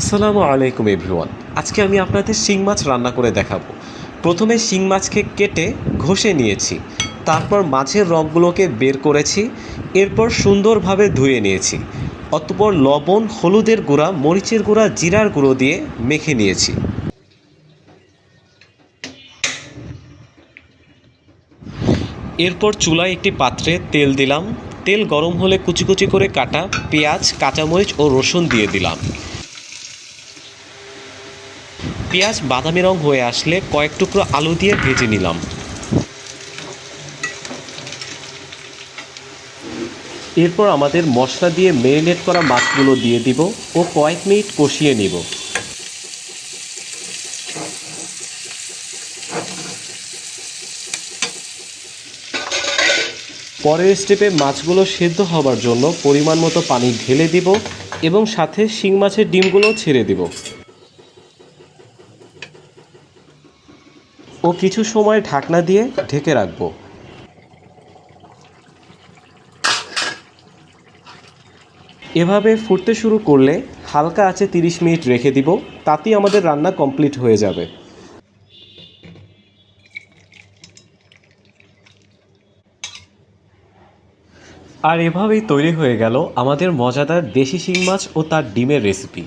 আসসালামু আলাইকুম এভরিওয়ান। আজকে আমি আপনাদের শিং মাছ রান্না করে দেখাবো। প্রথমে শিং মাছকে কেটে ঘষে নিয়েছি। তারপর মাছের রগগুলোকে বের করেছি। এরপর সুন্দরভাবে ধুয়ে নিয়েছি। অতপর লবণ, হলুদের গুঁড়া, মরিচের গুঁড়া, জিরার গুঁড়ো দিয়ে মেখে নিয়েছি। এরপর চুলায় একটি পাত্রে তেল দিলাম। তেল গরম হলে কুচি কুচি করে কাটা পেঁয়াজ, কাঁচামরিচ ও রসুন দিয়ে দিলাম। পেঁয়াজ, বাদামি রং হয়ে আসলে কয়েক টুকরো আলু দিয়ে ভেজে নিলাম। এরপর আমাদের মশলা দিয়ে মেরিনেট করা মাছগুলো দিয়ে দিব ও কয়েক মিনিট কষিয়ে নিব। পরের স্টেপে মাছগুলো সেদ্ধ হবার জন্য পরিমাণ মতো পানি ঢেলে দিব এবং সাথে শিং মাছের ডিমগুলো ছেড়ে দিব। ও কিছু সময় ঢাকনা দিয়ে ঢেকে রাখব। এভাবে ফুটতে শুরু করলে হালকা আছে তিরিশ মিনিট রেখে দিব, তাতেই আমাদের রান্না কমপ্লিট হয়ে যাবে। আর এভাবেই তৈরি হয়ে গেল আমাদের মজাদার দেশি শিং মাছ ও তার ডিমের রেসিপি